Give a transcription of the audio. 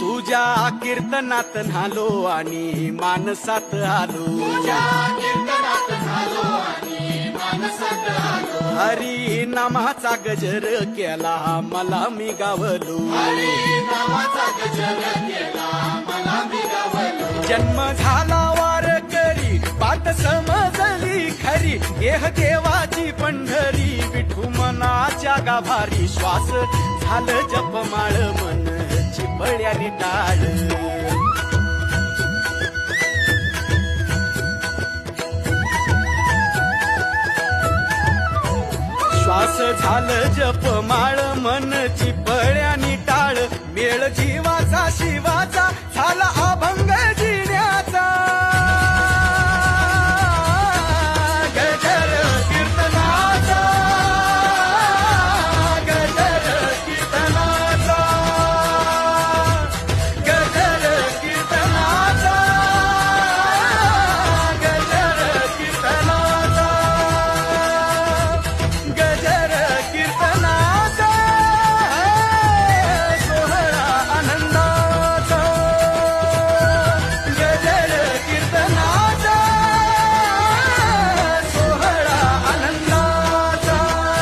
तुझ्या कीर्तनात नालो आणि मानसात आलो. हरी नामाचा गजर केला मला मी गावलो. जन्म झाला वार करी पाठ समजली खरी. देह देवाची विठू मनाच्या भारी श्वास. झालं जपमाळ मन चिपळ्याने टाळ. श्वास झालं जप माळ मन चिपळ्यानी टाळ. मेळ जीवाचा शिवा